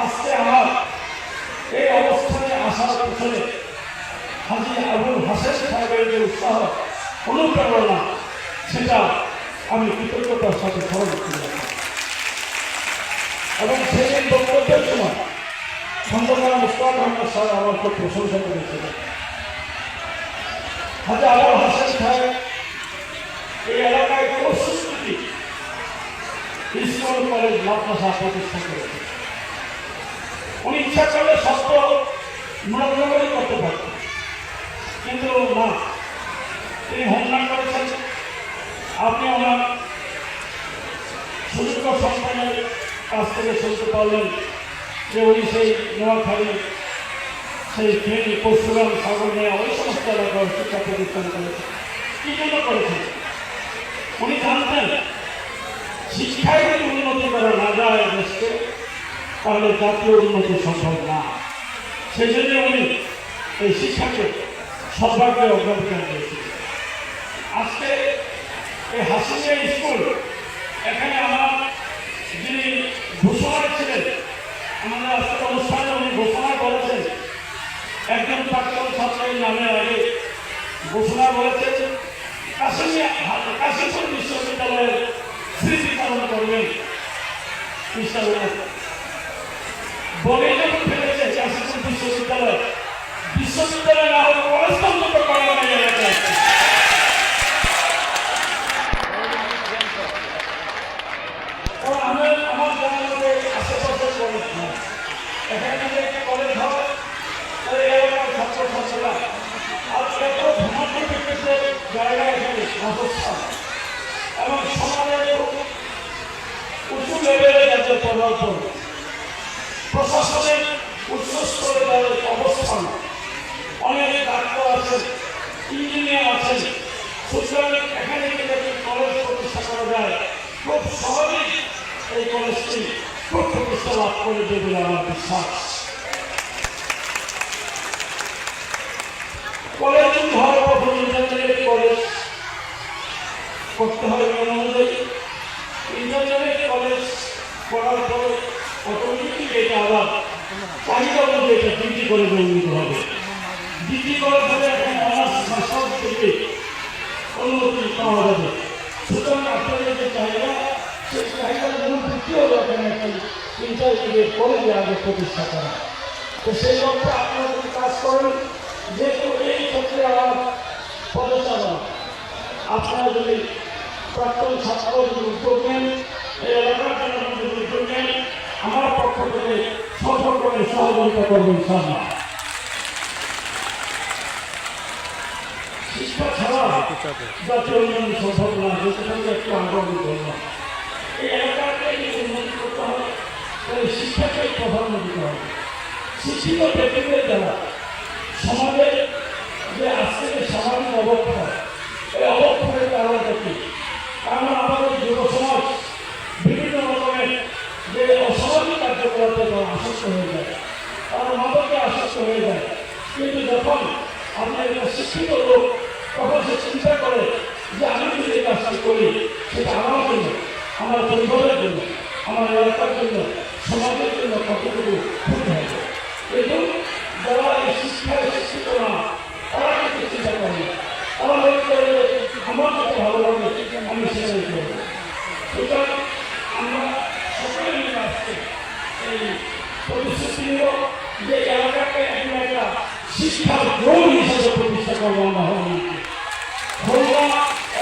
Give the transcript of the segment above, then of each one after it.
আজকে আমার এই অবস্থানে আসার পেছনে হাজি আবুল হাসেন সাহেবের যে উৎসাহ, অনুপ্রেরণা, সেটা আমি কৃতজ্ঞতার সাথে স্মরণ করি। এবং সেই বক্তব্যের সময় খন্দকার মুস্তাক আহমদ সাহেব আমার খুব প্রশংসা করেছিলেন হাজি আবুল হাসেন সাহেব এই এলাকায় কোনো সুস্কৃতি স্কুল কলেজ মাদ্রাসা প্রতিষ্ঠা করেছে। উনি ইচ্ছা করলে সত্য মনোগ্রামই করতে পারতেন কিন্তু না তিনি হোমনা করেছেন। আপনি ওনার সুযোগ্য সন্তানের কাছ থেকে শুনতে পারলেন যে উনি সেই নোয়াখালী, সেই ফেরি পরশুরাম সাগর নিয়ে ওই সমস্ত এলাকার শিক্ষা প্রতিষ্ঠান করেছেন। কি জন্য করেছেন? উনি জানতেন শিক্ষায় যদি উন্নতি করা না যায় দেশকে তাহলে জাতীয় উন্নতি সম্ভব না। সেই জন্য উনি এই শিক্ষাকে সর্বাগ্রে অগ্রাধিকার দিয়েছিলেন আজকে এই হাসিনিয়া স্কুল, এখানে আমার যিনি ঘোষণা ছিলেন, আমাদের আজকে অনুষ্ঠানে উনি ঘোষণা করেছেন। একজন প্রাক্তন ছাত্রের নামে আগে ঘোষণা করেছেন। কাশ্মীর কাশীপুর বিশ্ববিদ্যালয়ের স্মৃতিচারণ করবেন। বলে যখন ফেলেছে কাশীপুর বিশ্ববিদ্যালয়। বিশ্ববিদ্যালয় না হলে কলেজ অন্তত করা মানে আমি আমার জানা মতে আশেপাশে কলেজ নয় এখানে যদি একটি কলেজ হয় এই এলাকার ছাত্রছাত্রীরা আর এত ভ্রমণ বিকৃত জায়গা এখানে অবস্থান। এবং সমাজের উঁচু লেভেলে যাতে প্রবর্তন প্রশাসনের উচ্চস্তরে অবস্থান। অনেক ডাক্তার আছেন, ইঞ্জিনিয়ার আছেন, সুতরাং এখানে যদি কলেজ প্রতিষ্ঠা করা যায়, খুব সহজেই এই কলেজটি প্রতিষ্ঠা লাভ করে দেবে আমার বিশ্বাস। কলেজ হয় প্রথম কলেজ করতে হবে এটা আবার চাহিদা অনুযায়ী এটা ডিগ্রি কলেজে উন্নীত হবে। ডিগ্রি কলেজ হলে এখন অনার্স মাস্টার থেকে আপনাদের যে করা তো আপনারা যদি এই ক্ষেত্রে আমার পদচারণ। আপনারা যদি প্রাক্তন ছাত্র সহযোগিতা করবেন সামনে। শিক্ষা ছাড়া জাতীয় উন্নয়ন সম্ভব না যেটা একটু আগ্রহ করলাম এই এলাকাকে উন্নতি করতে হবে তাহলে শিক্ষাকে প্রাধান্য দিতে হবে। শিক্ষিত ব্যক্তিদের দ্বারা সমাজের যে আজকে যে সামাজিক অবক্ষয়, এই অবক্ষয়ের কারণটা কি কারণ আমাদের যুব সমাজ বিভিন্ন রকমের যে অসামাজিক কার্যকলাপে আসক্ত হয়ে যায়। তারা মাদকে আসক্ত হয়ে যায়। কিন্তু যখন আপনি একজন শিক্ষিত লোক, তখন সে চিন্তা করে যে আমি যদি এই কাজটি করি, সেটা আমার জন্য, আমার পরিবারের জন্য, আমার এলাকার জন্য, সমাজের জন্য কতটুকু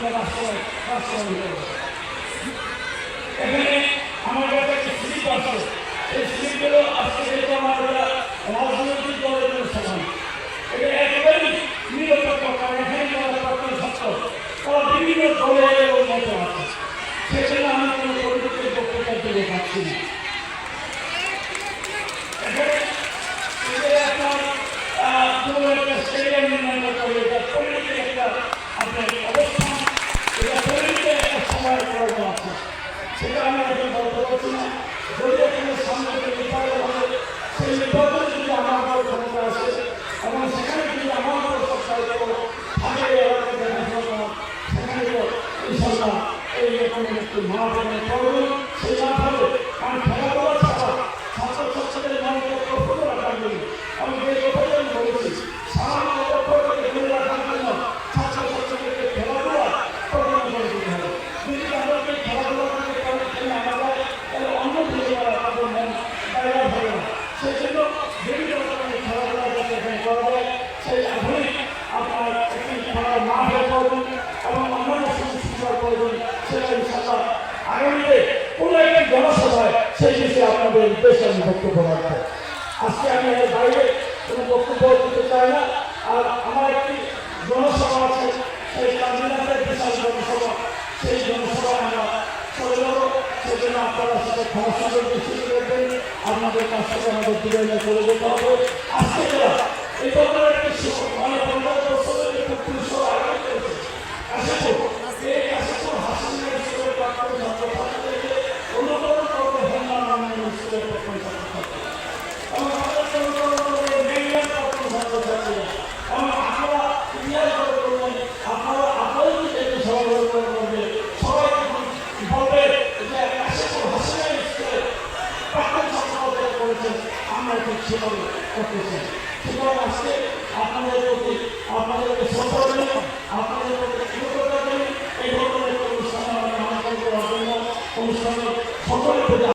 আমরা আমরা আমরা এখানে আমার কাছে স্লিপ আছে। এই স্লিপগুলো আজকে যেহেতু আমাদের রাজনৈতিক দলের সমান এটা একেবারেই নিরপেক্ষ কারণ এখানে যারা প্রাক্তন ছাত্র তারা বিভিন্ন দলের মধ্যে আছে নির্বাচনে যদি আমার দল ক্ষমতা আসে এবং সেখানে যদি আমার দল সরকার থাকে এলাকা দেখাশোনা সেখানে তো ইনশাল্লাহ এই রকম একটু মহাপনে করবেন বক্তব্য রাখব। আজকে আমি এর বাইরে কোনো বক্তব্য দিতে চাই না। আর আমার একটি জনসভা আছে, সেই কাজিনাথের বিশাল জনসভা। সেই জনসভায় আমরা আপনারা আপনাদের কাছ থেকে আমাদের দূরে নিয়ে চলে যেতে হবে। আজকে এই ধরনের আমরা ঠিক সেভাবে করতেছি সুতরাং আজকে আপনাদের প্রতি আপনাদেরকে শ্রদ্ধা করি আপনাদের প্রতি এই ধরনের একটা আমাদের জন্য অনুষ্ঠানে সকলের প্রতি